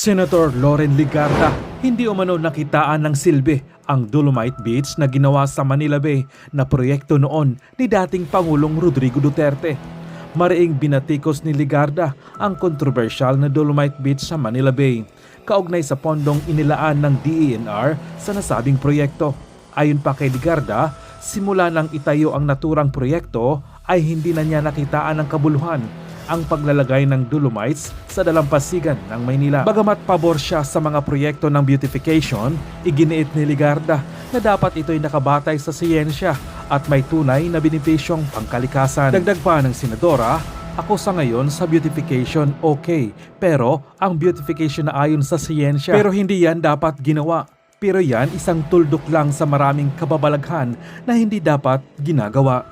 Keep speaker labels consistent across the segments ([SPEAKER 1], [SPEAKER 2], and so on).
[SPEAKER 1] Senator Loren Ligarda, hindi umano nakitaan ng silbi ang Dolomite Beach na ginawa sa Manila Bay na proyekto noon ni dating Pangulong Rodrigo Duterte. Mariing binatikos ni Ligarda ang kontrobersyal na Dolomite Beach sa Manila Bay, kaugnay sa pondong inilaan ng DENR sa nasabing proyekto. Ayon pa kay Ligarda, simula nang itayo ang naturang proyekto ay hindi na niya nakitaan ng kabuluhan ang paglalagay ng dolomites sa dalampasigan ng Maynila. Bagamat pabor siya sa mga proyekto ng beautification, iginiit ni Ligarda na dapat ito'y nakabatay sa siyensya at may tunay na benepisyong pangkalikasan. Dagdag pa ng senadora, ako sa ngayon sa beautification okay, pero ang beautification na ayon sa siyensya. Pero hindi yan dapat ginawa. Pero yan isang tuldok lang sa maraming kababalaghan na hindi dapat ginagawa.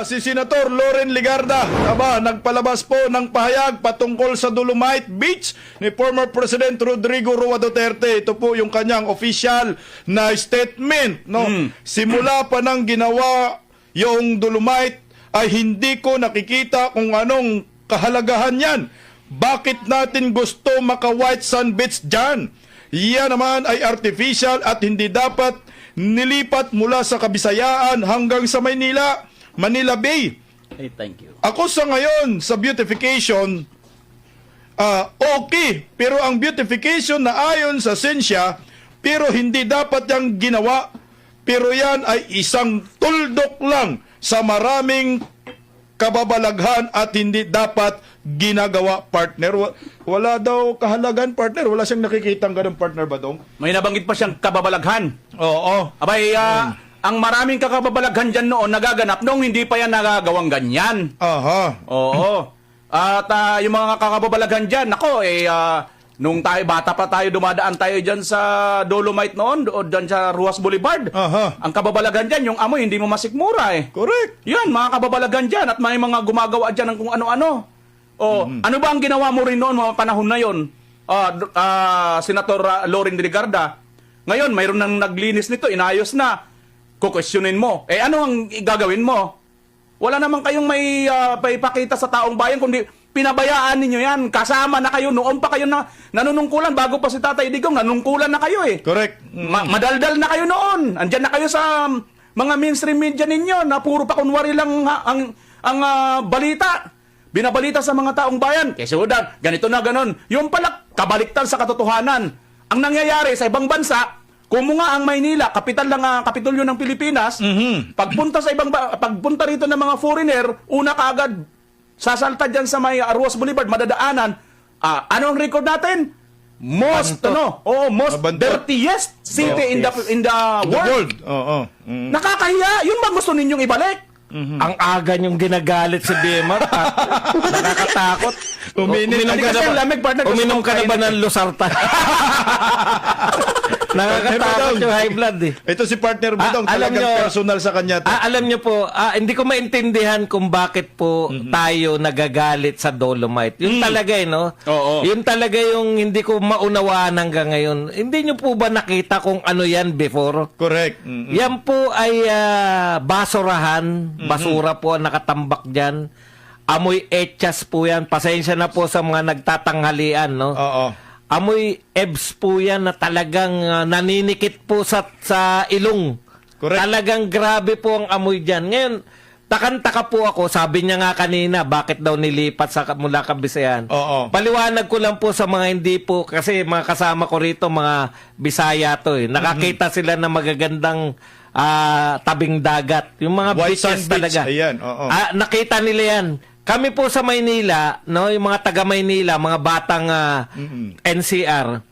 [SPEAKER 2] Si Senator Loren Ligarda, aba, nagpalabas po ng pahayag patungkol sa Dolomite Beach ni former President Rodrigo Roa Duterte. Ito po yung kanyang official na statement. No? Simula pa ng ginawa yung Dolomite ay hindi ko nakikita kung anong kahalagahan yan. Bakit natin gusto maka-white sand beach dyan? Yan naman ay artificial at hindi dapat nilipat mula sa Kabisayaan hanggang sa Maynila, Manila Bay.
[SPEAKER 3] Hey, thank you.
[SPEAKER 2] Ako sa ngayon sa beautification, ah okay, pero ang beautification na ayon sa sensya, pero hindi dapat yung ginawa, pero yan ay isang tuldok lang sa maraming kababalaghan at hindi dapat ginagawa partner. Wa- Wala daw kahalagan partner. Wala siyang nakikitang ganun partner ba dong?
[SPEAKER 3] May nabanggit pa siyang kababalaghan.
[SPEAKER 2] Oo.
[SPEAKER 3] Abay, ah, ang maraming kakababalaghan dyan noon nagaganap noong hindi pa yan nagagawang ganyan.
[SPEAKER 2] Aha.
[SPEAKER 3] Oo. At ah, yung mga kakababalaghan dyan, ako, eh, ah, nung tayo, bata pa tayo, dumadaan tayo dyan sa Dolomite noon, o dyan sa Ruas Boulevard.
[SPEAKER 2] Aha.
[SPEAKER 3] Ang kababalaghan dyan, yung amoy, hindi mo masikmura eh.
[SPEAKER 2] Correct.
[SPEAKER 3] Yan, mga kababalaghan dyan at may mga gumagawa dyan ng kung ano-ano. O, ano ba ang ginawa mo rin noon mga panahon na yon? Ah, d- ah, Senator ah, Loren de Ligarda. Ngayon, mayroon nang naglinis nito, inayos na. Kukwestiyonin mo. Eh, ano ang gagawin mo? Wala naman kayong may ah, paipakita sa taong bayan, kundi pinabayaan ninyo yan. Kasama na kayo. Noon pa kayo na nanunungkulan. Bago pa si Tatay Digong, nanungkulan na kayo eh.
[SPEAKER 2] Correct.
[SPEAKER 3] Ma- madaldal na kayo noon. Andyan na kayo sa um, mga mainstream media ninyo na puro pa kunwari lang ha- ang ang ah, balita. Binabalita sa mga taong bayan. Kasi udan, ganito na ganon. Yung pala, kabaliktan sa katotohanan. Ang nangyayari sa ibang bansa, kumunga ang Maynila, kapital ng ah, kapitolyo ng Pilipinas, pagpunta sa ibang ba- pagpunta rito ng mga foreigner, una kaagad sasalta dyan sa may Arwas Boulevard, madadaanan. Ah, ano ang record natin? Most,
[SPEAKER 2] Bantot.
[SPEAKER 3] ano, oh, most
[SPEAKER 2] Mabantot.
[SPEAKER 3] dirtiest city in the in the
[SPEAKER 2] The
[SPEAKER 3] world.
[SPEAKER 2] world. Oo. Mm.
[SPEAKER 3] Nakakahiya. Yun ba gusto ninyong ibalik?
[SPEAKER 4] Ang aga niyong ginagalit si Bemar. at Nakakatakot. Uminom
[SPEAKER 2] na
[SPEAKER 4] ka
[SPEAKER 3] kasi
[SPEAKER 4] na ba,
[SPEAKER 3] lamig, partner,
[SPEAKER 4] uminom ka na ba ng Losartan? Nakakatakot yung high blood eh.
[SPEAKER 2] Ito si partner mo
[SPEAKER 4] Ah,
[SPEAKER 2] dong,
[SPEAKER 4] alam
[SPEAKER 2] talagang
[SPEAKER 4] nyo-
[SPEAKER 2] personal sa kanya. to.
[SPEAKER 4] Ah, alam niyo po, ah, hindi ko maintindihan kung bakit po tayo nagagalit sa Dolomite. Yun talaga eh, no?
[SPEAKER 3] Oo.
[SPEAKER 4] Yun talaga yung hindi ko maunawaan hanggang ngayon. Hindi niyo po ba nakita kung ano yan before?
[SPEAKER 2] Correct. Mm.
[SPEAKER 4] Yan po ay ah, basurahan, basura po ang nakatambak dyan. Amoy etchas po yan. Pasensya na po sa mga nagtatanghalian, no?
[SPEAKER 2] Oo.
[SPEAKER 4] Amoy ebs po yan na talagang ah, naninikit po sa, sa ilong.
[SPEAKER 2] Correct.
[SPEAKER 4] Talagang grabe po ang amoy dyan. Ngayon, takan-taka po ako, sabi niya nga kanina, bakit daw nilipat sa mula Kabisayan.
[SPEAKER 2] Oo.
[SPEAKER 4] Paliwanag ko lang po sa mga hindi po, kasi mga kasama ko rito, mga Bisaya to eh. Nakakita
[SPEAKER 2] Mm-hmm.
[SPEAKER 4] sila na magagandang ah, tabing dagat. Yung mga
[SPEAKER 2] White
[SPEAKER 4] beaches
[SPEAKER 2] sand beach,
[SPEAKER 4] talaga.
[SPEAKER 2] ayan, oo.
[SPEAKER 4] Ah, nakita nila yan. Kami po sa Maynila, no, yung mga taga Maynila, mga batang ah, NCR,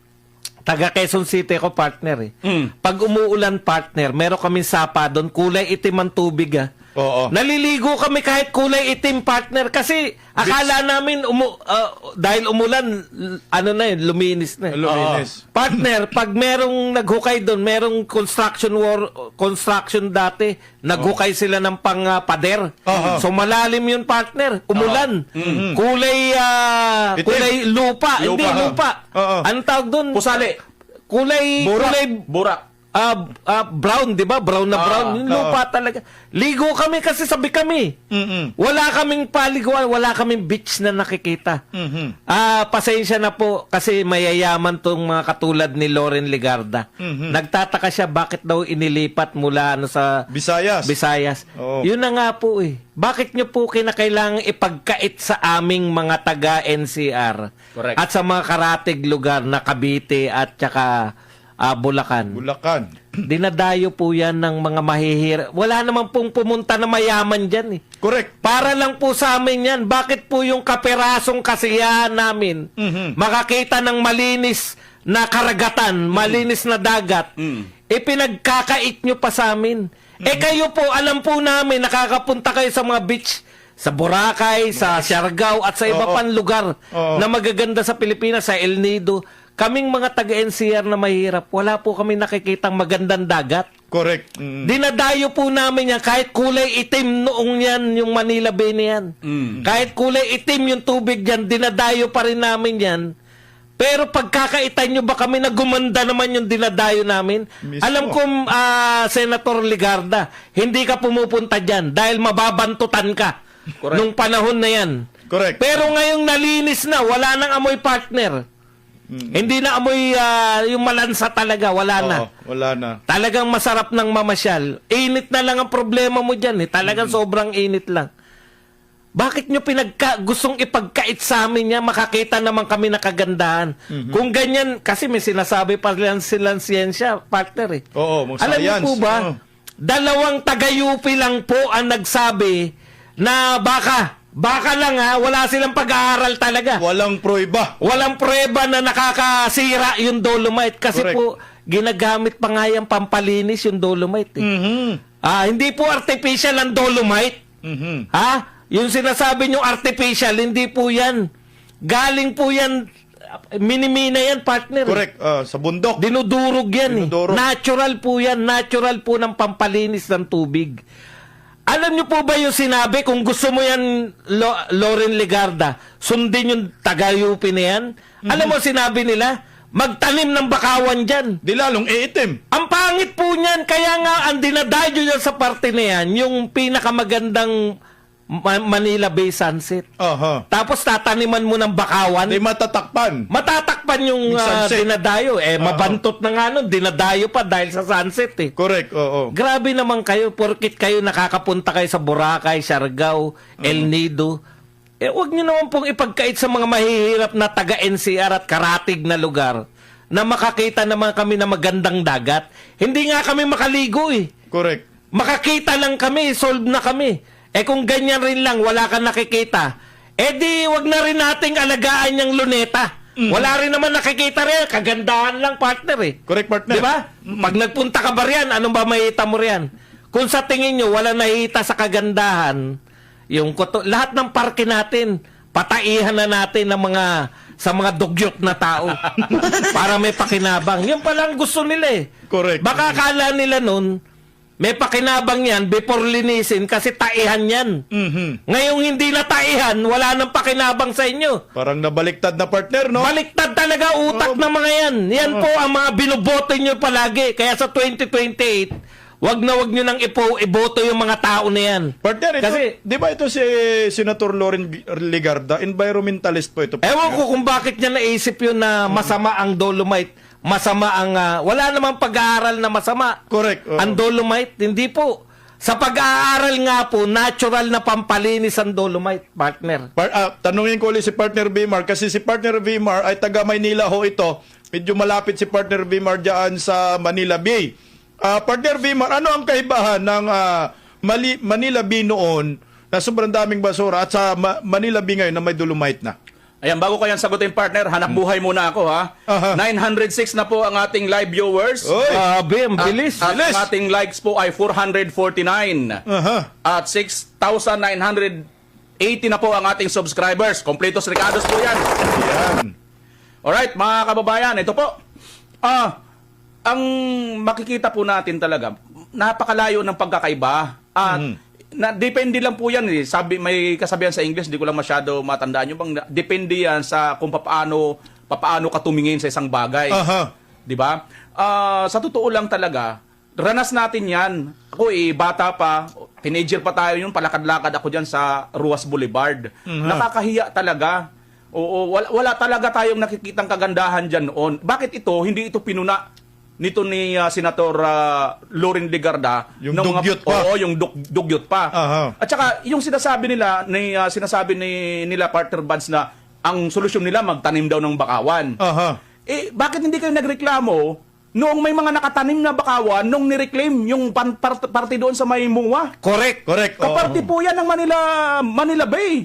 [SPEAKER 4] taga Quezon City ko partner eh.
[SPEAKER 2] Mm.
[SPEAKER 4] Pag umuulan partner, meron kami sapa doon, kulay itim ang tubig ah.
[SPEAKER 2] Oo.
[SPEAKER 4] Naliligo kami kahit kulay itim partner kasi akala namin umu, ah, dahil umulan ano na yun, luminis na.
[SPEAKER 2] Luminis.
[SPEAKER 4] Oo. partner, pag merong naghukay doon, merong construction war construction dati, naghukay sila ng pang ah, pader.
[SPEAKER 2] Oo.
[SPEAKER 4] So malalim yun partner, umulan. Kulay ah,
[SPEAKER 2] Itim.
[SPEAKER 4] kulay lupa,
[SPEAKER 2] Lupa,
[SPEAKER 4] hindi
[SPEAKER 2] ha?
[SPEAKER 4] lupa.
[SPEAKER 2] Oo.
[SPEAKER 4] Anong tawag doon?
[SPEAKER 3] Pusali.
[SPEAKER 4] Kulay
[SPEAKER 2] Burak.
[SPEAKER 4] kulay
[SPEAKER 3] Burak.
[SPEAKER 4] Ah, ah, brown, di ba? Brown na brown.
[SPEAKER 3] Ah,
[SPEAKER 4] yung lupa talaga. Ligo kami kasi sabi kami.
[SPEAKER 2] Mm-mm.
[SPEAKER 4] Wala kaming paliguan, wala kaming beach na nakikita.
[SPEAKER 2] Mhm.
[SPEAKER 4] Ah, pasensya na po kasi mayayaman tong mga katulad ni Loren Ligarda.
[SPEAKER 2] Mhm.
[SPEAKER 4] Nagtataka siya bakit daw inilipat mula ano sa
[SPEAKER 2] Visayas.
[SPEAKER 4] Visayas.
[SPEAKER 2] Oo.
[SPEAKER 4] Yun na nga po eh. Bakit nyo po kinakailangan ipagkait sa aming mga taga-NCR
[SPEAKER 3] Correct.
[SPEAKER 4] at sa mga karatig lugar na Cavite at saka ah, Bulacan?
[SPEAKER 2] Bulacan.
[SPEAKER 4] Dinadayo po yan ng mga mahihira. Wala naman pong pumunta na mayaman dyan eh.
[SPEAKER 2] Correct.
[SPEAKER 4] Para lang po sa amin yan. Bakit po yung kaperasong kasiyahan namin
[SPEAKER 2] Mhm.
[SPEAKER 4] makakita ng malinis na karagatan, malinis na dagat,
[SPEAKER 3] Mm.
[SPEAKER 4] ipinagkakait nyo pa sa amin. Eh kayo po, alam po namin, nakakapunta kayo sa mga beach, sa Boracay, sa Siargao, at sa iba pang lugar
[SPEAKER 2] Oo.
[SPEAKER 4] na magaganda sa Pilipinas, sa El Nido. Kaming mga taga-NCR na mahirap, wala po kami nakikitang magandang dagat.
[SPEAKER 2] Correct. Mm.
[SPEAKER 4] Dinadayo po namin yan kahit kulay itim noong yan yung Manila Bay na yan.
[SPEAKER 3] Mm.
[SPEAKER 4] Kahit kulay itim yung tubig yan, dinadayo pa rin namin yan. Pero pagkakaitan nyo ba kami na gumanda naman yung dinadayo namin?
[SPEAKER 2] Mismo.
[SPEAKER 4] Alam ko, ah, Senator Ligarda, hindi ka pumupunta dyan dahil mababantutan ka
[SPEAKER 3] Correct.
[SPEAKER 4] nung panahon na yan.
[SPEAKER 2] Correct.
[SPEAKER 4] Pero ngayong nalinis na, wala nang amoy partner. Hindi na amoy ah, yung malansa talaga, wala na.
[SPEAKER 2] Oo, wala na.
[SPEAKER 4] Talagang masarap ng mamasyal. Init na lang ang problema mo dyan eh. Talagang sobrang init lang. Bakit nyo pinagka, gustong ipagkait sa amin niya, makakita naman kami na kagandahan. Kung ganyan, kasi may sinasabi pa lang silang siyensya, partner eh.
[SPEAKER 2] Oo, mga
[SPEAKER 4] Alam niyo po ba,
[SPEAKER 2] Oo.
[SPEAKER 4] dalawang taga-UP lang po ang nagsabi na baka, baka lang ha, wala silang pag-aaral talaga.
[SPEAKER 2] Walang proiba.
[SPEAKER 4] Walang prueba na nakakasira yung dolomite kasi
[SPEAKER 2] Correct.
[SPEAKER 4] po ginagamit pa nga yung pampalinis yung dolomite. Eh.
[SPEAKER 2] Mhm.
[SPEAKER 4] Ah, hindi po artificial ang dolomite.
[SPEAKER 2] Mhm.
[SPEAKER 4] Ha? Yung sinasabi nyo artificial, hindi po yan. Galing po yan, minimina yan, partner. eh.
[SPEAKER 2] Correct. Ah, sa bundok.
[SPEAKER 4] Dinudurog yan
[SPEAKER 2] Dinudurog.
[SPEAKER 4] eh. Natural po yan. Natural po ng pampalinis ng tubig. Alam niyo po ba yung sinabi, kung gusto mo yan, Lo- Loren Legarda, sundin yung taga-UP na yan? Alam mo sinabi nila, magtanim ng bakawan dyan.
[SPEAKER 2] Di lalong iitim.
[SPEAKER 4] Ang pangit po niyan, kaya nga ang dinadadyo niya sa parte na yan, yung pinakamagandang Ma- Manila Bay Sunset.
[SPEAKER 2] Aha.
[SPEAKER 4] Tapos tataniman mo ng bakawan.
[SPEAKER 2] Di matatakpan.
[SPEAKER 4] Matatakpan yung
[SPEAKER 2] Yung
[SPEAKER 4] ah,
[SPEAKER 2] sunset.
[SPEAKER 4] dinadayo. Eh, mabantot na nga nun. Dinadayo pa dahil sa sunset eh.
[SPEAKER 2] Correct. Oo.
[SPEAKER 4] Grabe naman kayo, porkit kayo nakakapunta kayo sa Boracay, Siargao, El Nido. Eh, wag nyo naman pong ipagkait sa mga mahihirap na taga-NCR at karatig na lugar na makakita naman kami na magandang dagat. Hindi nga kami makaligo eh.
[SPEAKER 2] Correct.
[SPEAKER 4] Makakita lang kami, solve na kami. Eh kung ganyan rin lang, wala kang nakikita, eh di wag na rin nating alagaan yung luneta. Wala rin naman nakikita rin, kagandahan lang partner eh.
[SPEAKER 2] Correct, partner.
[SPEAKER 4] Di ba? Pag nagpunta ka ba riyan, anong ba makita mo riyan? Kung sa tingin nyo, wala nakita sa kagandahan, yung koto, lahat ng parke natin, pataihan na natin ng mga sa mga dugyot na tao para may pakinabang. Yun palang gusto nila eh.
[SPEAKER 2] Correct.
[SPEAKER 4] Baka akala nila nun, may pakinabang yan before linisin kasi taihan yan.
[SPEAKER 2] Mhm.
[SPEAKER 4] Ngayong hindi na taihan, wala nang pakinabang sa inyo.
[SPEAKER 2] Parang nabaliktad na partner, no?
[SPEAKER 4] Baliktad talaga utak ng mga yan. Yan po ang mga binoboto nyo palagi. Kaya sa 2028, wag na wag nyo nang ipo, iboto yung mga tao na yan.
[SPEAKER 2] Partner, ito,
[SPEAKER 4] Kasi-
[SPEAKER 2] di ba ito si Senator Loren Ligarda, environmentalist po ito.
[SPEAKER 4] Ewan ko kung bakit niya naisip yun na masama ang dolomite. Masama ang... ah, wala namang pag-aaral na masama.
[SPEAKER 2] Correct. oo.
[SPEAKER 4] Ang dolomite, hindi po. Sa pag-aaral nga po, natural na pampalinis ang dolomite, partner.
[SPEAKER 2] Par- ah, tanungin ko ulit si partner Bimar kasi si partner Bimar ay taga Maynila ho ito. Medyo malapit si partner Bimar diyan sa Manila Bay. Ah, partner Bimar, ano ang kaibahan ng ah, Mali- Manila Bay noon na sobrang daming basura at sa Ma- Manila Bay ngayon na may dolomite na?
[SPEAKER 3] Ayan, bago ko yan sagutin, partner, hanap buhay muna ako, ha?
[SPEAKER 2] Aha.
[SPEAKER 3] 906 na po ang ating live viewers.
[SPEAKER 2] Oy!
[SPEAKER 4] Grabe, ang bilis.
[SPEAKER 3] At,
[SPEAKER 2] Bilis.
[SPEAKER 3] ang ating likes po ay 449.
[SPEAKER 2] Aha.
[SPEAKER 3] At 6,980 na po ang ating subscribers. Kompletos Ricardos po yan.
[SPEAKER 2] Yan.
[SPEAKER 3] Alright, mga kababayan, ito po. Ah, ang makikita po natin talaga, napakalayo ng pagkakaiba. At na, depende lang po yan. Eh. Sabi, may kasabihan sa English, di ko lang masyado matandaan. Yung bang, depende yan sa kung paano, papaano ka tumingin sa isang bagay.
[SPEAKER 2] Aha.
[SPEAKER 3] Di ba? ah, sa totoo lang talaga, ranas natin yan. Ako eh, bata pa, teenager pa tayo yun, palakad-lakad ako dyan sa Ruas Boulevard. Nakakahiya talaga. Oo, wala, wala talaga tayong nakikitang kagandahan dyan noon. Bakit ito, hindi ito pinuna nito ni ah, Senator uh, Loren Legarda.
[SPEAKER 2] Yung
[SPEAKER 3] ng mga-
[SPEAKER 2] dugyot pa.
[SPEAKER 3] Oo, yung dug, dugyot pa.
[SPEAKER 2] Aha.
[SPEAKER 3] At saka, yung sinasabi nila, ni, ah, sinasabi ni, nila partner bands na ang solusyon nila magtanim daw ng bakawan.
[SPEAKER 2] Aha.
[SPEAKER 3] Eh, bakit hindi kayo nagreklamo noong may mga nakatanim na bakawan nung nireclaim yung pan, part, doon sa may Muwa?
[SPEAKER 4] Correct.
[SPEAKER 2] Correct. oo.
[SPEAKER 3] Kaparty po yan ng Manila Manila Bay.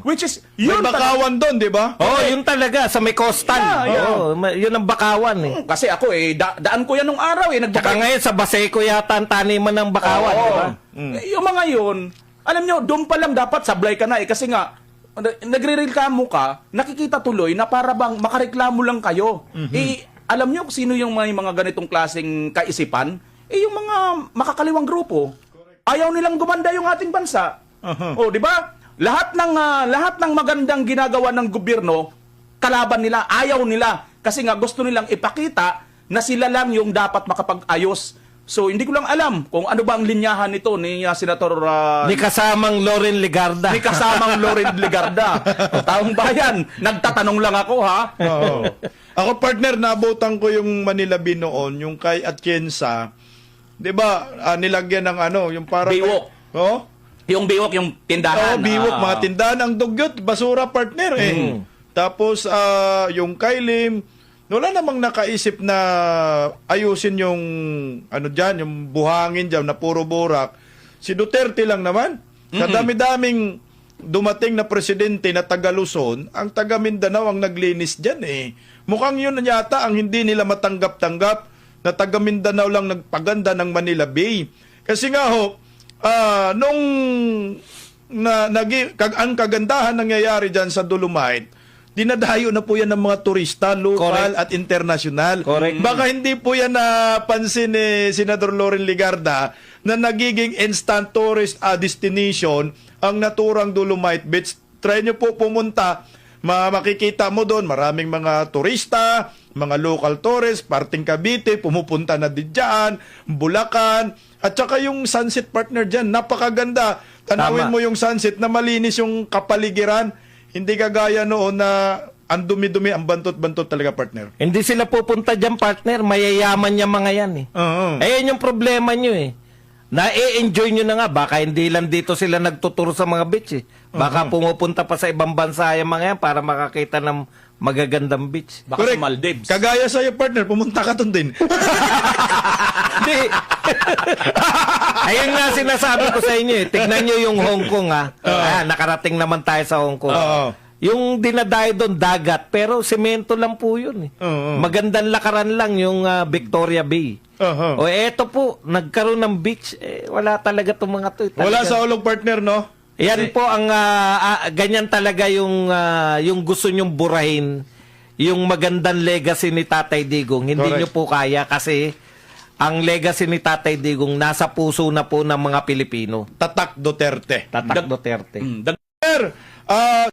[SPEAKER 3] Which is,
[SPEAKER 2] May
[SPEAKER 3] yun talaga-
[SPEAKER 2] bakawan doon, di ba?
[SPEAKER 4] Oh, yun talaga sa may coastal.
[SPEAKER 3] Yeah, yeah.
[SPEAKER 4] Oo, ma- yun ang bakawan eh.
[SPEAKER 3] Kasi ako eh, da- daan ko yan nung araw eh.
[SPEAKER 4] Tsaka
[SPEAKER 3] Nagbaka-
[SPEAKER 4] ngayon sa Baseco yata ang taniman ng bakawan,
[SPEAKER 3] Oo.
[SPEAKER 4] di ba?
[SPEAKER 3] Eh, Yung mga yun, alam nyo, doon pa lang dapat sablay ka na eh. Kasi nga, nagre-reklamo ka, nakikita tuloy na para bang makareklamo lang kayo. Eh, alam nyo kung sino yung may mga ganitong klaseng kaisipan? Eh, yung mga makakaliwang grupo. Ayaw nilang gumanda yung ating bansa. O, di ba? Lahat ng ah, lahat ng magandang ginagawa ng gobyerno, kalaban nila, ayaw nila. Kasi nga gusto nilang ipakita na sila lang yung dapat makapag-ayos. So, hindi ko lang alam kung ano ba ang linyahan nito ni ah, Senator ah,
[SPEAKER 4] Ni kasamang Loren Legarda.
[SPEAKER 3] ni kasamang Loren Legarda. O, taong bayan, nagtatanong lang ako ha.
[SPEAKER 2] Oo. Ako partner, nabutan ko yung Manila Bay noon, yung kay Atienza. 'Di ba? ah, nilagyan ng ano, yung parang
[SPEAKER 3] Biwok.
[SPEAKER 2] Oh?
[SPEAKER 3] Yung biwok, yung tindahan.
[SPEAKER 2] Oo, biwok,
[SPEAKER 3] ah.
[SPEAKER 2] mga tindahan. Ang dugyot, basura partner eh. Tapos, ah, yung Kailim, wala namang nakaisip na ayusin yung, ano dyan, yung buhangin dyan na puro burak. Si Duterte lang naman. Sa dami-daming dumating na presidente na taga Luzon, ang taga Mindanao ang naglinis dyan eh. Mukhang yun yata ang hindi nila matanggap-tanggap na taga Mindanao lang nagpaganda ng Manila Bay. Kasi nga ho, ah, nung na, kag, ang kagandahan nangyayari dyan sa Dolomite, dinadayo na po yan ng mga turista, local
[SPEAKER 4] Correct.
[SPEAKER 2] at international.
[SPEAKER 4] Correct.
[SPEAKER 2] Baka hindi po yan napansin ni Senador Loren Ligarda na nagiging instant tourist ah, destination ang naturang Dolomite Beach. Try nyo po pumunta, ma makikita mo doon maraming mga turista, mga local tourists, parting Cavite, pumupunta na din dyan, Bulacan, at saka yung sunset partner dyan, napakaganda. Tanawin
[SPEAKER 4] Tama.
[SPEAKER 2] mo yung sunset na malinis yung kapaligiran. Hindi kagaya noon na ang dumi-dumi, ang bantot-bantot talaga partner.
[SPEAKER 4] Hindi sila pupunta dyan, partner. Mayayaman niya mga yan eh.
[SPEAKER 2] Oo.
[SPEAKER 4] Ayan yung problema nyo eh. Na-enjoy nyo na nga. Baka hindi lang dito sila nagtuturo sa mga beach eh. Baka pumupunta pa sa ibang bansa yung mga yan para makakita ng magagandang beach.
[SPEAKER 3] Baka sa Maldives.
[SPEAKER 2] Kagaya sa'yo, partner, pumunta ka doon din.
[SPEAKER 4] Hindi. Ayun nga sinasabi ko sa inyo eh. Tignan nyo yung Hong Kong ha. Ah, nakarating naman tayo sa Hong Kong.
[SPEAKER 2] Oo.
[SPEAKER 4] Yung dinadayo doon, dagat. Pero semento lang po yun eh.
[SPEAKER 2] Oo.
[SPEAKER 4] Magandang lakaran lang yung ah, Victoria Bay.
[SPEAKER 2] Oo.
[SPEAKER 4] O eto po, nagkaroon ng beach. Eh, wala talaga itong mga to. eh.
[SPEAKER 2] Wala
[SPEAKER 4] Talaga-
[SPEAKER 2] sa ulog, partner, no?
[SPEAKER 4] Yan po ang ah, ah, ganyan talaga yung ah, yung gusto nyong burahin yung magandang legacy ni Tatay Digong. Hindi
[SPEAKER 2] Correct.
[SPEAKER 4] nyo po kaya kasi ang legacy ni Tatay Digong nasa puso na po ng mga Pilipino.
[SPEAKER 2] Tatak Duterte.
[SPEAKER 4] Tatak Duterte.
[SPEAKER 3] Mm, dag-
[SPEAKER 2] Partner, ah,